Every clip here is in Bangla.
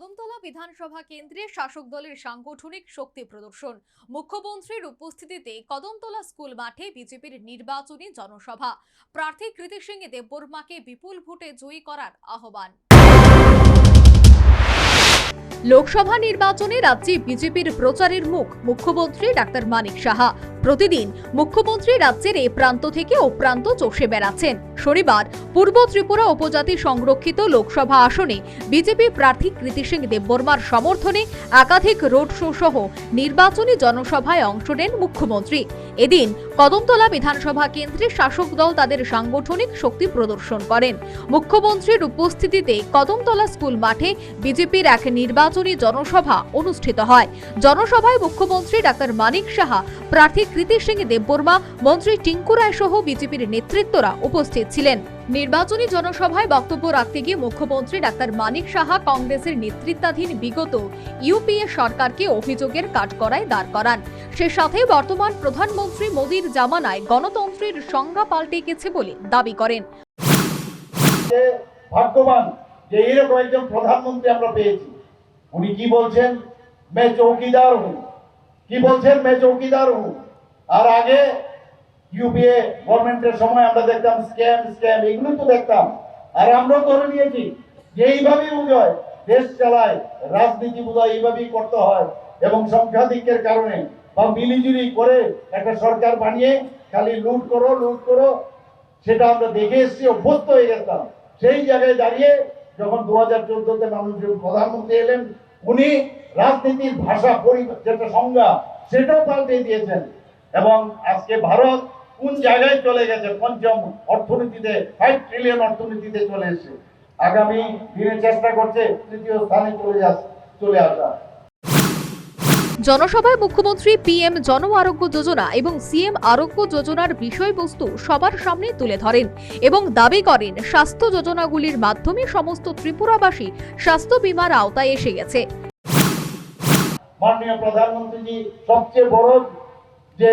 কদমতলা বিধানসভা কেন্দ্রে শাসক দলের সাংগঠনিক শক্তি প্রদর্শন। মুখ্যমন্ত্রীর উপস্থিতিতে কদমতলা স্কুল মাঠে বিজেপির নির্বাচনী জনসভা। প্রার্থী কৃতি সিং দেববর্মাকে বিপুল ভোটে জয়ী করার আহ্বান। লোকসভা নির্বাচনে রাজ্যে বিজেপির প্রচারের মুখ মুখ্যমন্ত্রী ডাক্তার মানিক সাহা। প্রতিদিন মুখ্যমন্ত্রী রাজ্যের এ প্রান্ত থেকে ও প্রান্ত চষে বেড়াচ্ছেন। শনিবার পূর্ব ত্রিপুরা উপজাতি সংরক্ষিত লোকসভা আসনে বিজেপি প্রার্থী কৃতি সিং দেববর্মার সমর্থনে একাধিক রোড শো সহ নির্বাচনী জনসভায় অংশ নেন মুখ্যমন্ত্রী। এদিন কদমতলা বিধানসভা কেন্দ্রে শাসক দল তাদের সাংগঠনিক শক্তি প্রদর্শন করেন। মুখ্যমন্ত্রীর উপস্থিতিতে কদমতলা স্কুল মাঠে বিজেপির এক নির্বাচনী জনসভা অনুষ্ঠিত হয়। জনসভায় মুখ্যমন্ত্রী ডাক্তার মানিক সাহা, প্রার্থী কৃতি সিং দেববর্মা, মন্ত্রী টিঙ্কু রায় সহ বিজেপির নেতৃত্বরা উপস্থিত ছিলেন। নির্বাচনী জনসভায় বক্তব্য রাখতে গিয়ে মুখ্যমন্ত্রী ডাক্তার মানিক সাহা কংগ্রেসের নেতৃত্বাধীন বিগত ইউপিএ সরকারকে অভিযোগের কাঠগড়ায় দাঁড় করান। সে সাথে বর্তমান প্রধানমন্ত্রী মোদীর জামানায় গণতন্ত্রের সংজ্ঞা পাল্টে গেছে বলে দাবি করেন। ভাগ্যবান যে এরকম একজন প্রধানমন্ত্রী আমরা পেয়েছি, উনি কি বলছেন? মে চৌকিদার কি বলছেন? মে চৌকিদার আর আগে ইউপিএ গভর্নমেন্টের সময় আমরা দেখতাম স্ক্যাম স্ক্যাম এগুলো তো দেখতাম। আর আমরাও ধরে নিয়েছি যে এইভাবেই বুঝয় দেশ চালায়, রাজনীতি বোধহয় এইভাবেই করতে হয়। এবং সংখ্যাধিক্যের কারণে বা মিলিজুলি করে একটা সরকার বানিয়ে খালি লুট করো লুট করো, সেটা আমরা দেখে এসেছি, অভ্যস্ত হয়ে গেছিলাম। সেই জায়গায় দাঁড়িয়ে যখন দু হাজার চোদ্দতে মানুষজন প্রধানমন্ত্রী এলেন, উনি রাজনীতির ভাষা যেটা সংজ্ঞা, সেটাও পাল্টে দিয়েছেন। এবং আজকে ভারত কোন জায়গায় চলে গেছে? পঞ্চম অর্থনীতিতে ফাইভ ট্রিলিয়ন অর্থনীতিতে চলে এসেছে। আগামী দিনে চেষ্টা করছে তৃতীয় স্থানে চলে যাস চলে আসা। জনসভায় মুখ্যমন্ত্রী পিএম জন আরোগ্য যোজনা এবং সিএম আরোগ্য যোজনার বিষয়বস্তু সবার সামনে তুলে ধরেন এবং দাবি করেন স্বাস্থ্য যোজনাগুলির মাধ্যমে সমস্ত ত্রিপুরাবাসী স্বাস্থ্য বীমার আওতায় এসে গেছে। মাননীয় প্রধানমন্ত্রীজি সবচেয়ে বড় যে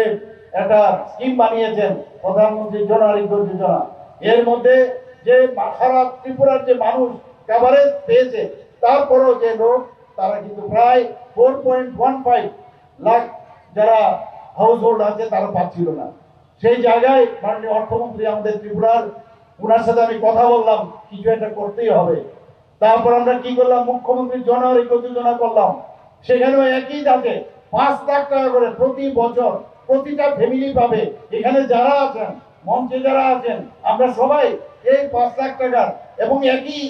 একটা স্কিম বানিয়েছেন প্রধানমন্ত্রী জন আরোগ্য যোজনা। এর মধ্যে যে সারা ত্রিপুরার যে মানুষ কাভারেজ পেয়েছে, তারপরেও যে লোক, তারা কিন্তু প্রায় four point one five lakh যারা হাউস হোল্ড আছে, তারা পাচ্ছিল না। সেই জায়গায় মাননীয় অর্থমন্ত্রী আমাদের ত্রিপুরার ওনার সাথে আমি কথা বললাম, কিছু একটা করতেই হবে। তারপর আমরা কি করলাম? মুখ্যমন্ত্রী জন আরোগ্য যোজনা করলাম। সেখানেও একই দাঁতে পাঁচ লাখ টাকা করে প্রতি বছর প্রতিটা ফ্যামিলি পাবে এখানে যারা আছেন মঞ্চে যারা আছেন আমরা সবাই এই পাঁচ লাখ টাকার এবং একই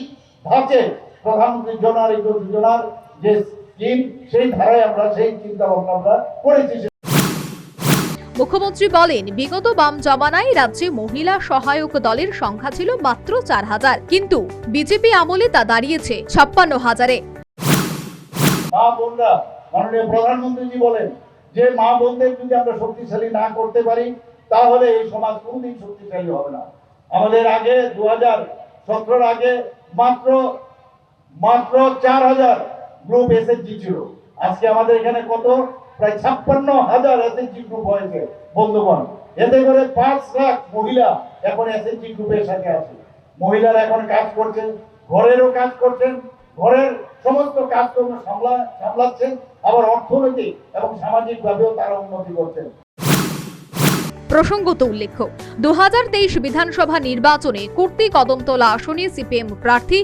ধাঁচে প্রধানমন্ত্রী জন আরোগ্য যোজনার যে স্কিম সেই ধারায় আমরা সেই চিন্তা ভাবনা আমরা করেছি। মুখ্যমন্ত্রী বলেন বিগত বাম জমানায় রাজ্যে মহিলা সহায়ক দলের সংখ্যা ছিল মাত্র চার হাজার। কিন্তু বিজেপি আমলে তা দাঁড়িয়েছে ছাপ্পান্ন হাজারে। মাননীয় প্রধানমন্ত্রীজি বলেন যে মা বোনদের যদি আমরা শক্তিশালী না করতে পারি, তাহলে এই সমাজ কোনদিন শক্তিশালী হবে না। আমাদের আগে দু হাজার সতেরোর আগে মাত্র মাত্র চার হাজার গ্রুপ এসএসজি ছিল। আজকে আমাদের এখানে কত? প্রায় ছাপ্পান্ন হাজার এসএসজি গ্রুপ হয়েছে, বন্ধুগণ। এতে করে পাঁচ লাখ মহিলা এখন এসএসজি গ্রুপের সাথে আছে। মহিলারা এখন কাজ করছেন, ঘরেরও কাজ করছেন ঘরের সমস্ত কাজকর্ম সামলা, সামলাচ্ছেন, আবার অর্থনৈতিক এবং সামাজিক ভাবেও তারা উন্নতি করছেন। প্রসঙ্গত উল্লেখ্য, দুহাজার তেইশ বিধানসভা নির্বাচনে কুর্তি কদমতলা আসনে সিপিএম প্রার্থী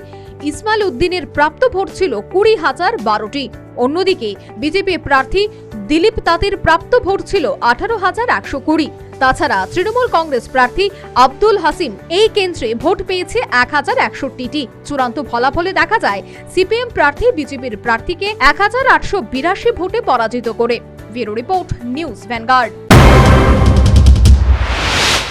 ইসমাইল উদ্দিনের প্রাপ্ত ভোট ছিল কুড়ি হাজার বারোটি। অন্যদিকে বিজেপি প্রার্থী দিলীপ তাঁতের প্রাপ্ত ভোট ছিল আঠারো হাজার একশো কুড়ি। তাছাড়া তৃণমূল কংগ্রেস প্রার্থী আব্দুল হাসিম এই কেন্দ্রে ভোট পেয়েছে এক হাজার একষট্টিটি। চূড়ান্ত ফলাফলে দেখা যায়, সিপিএম প্রার্থী বিজেপির প্রার্থীকে এক হাজার আটশো বিরাশি ভোটে পরাজিত করে। Bureau report, news Vanguard.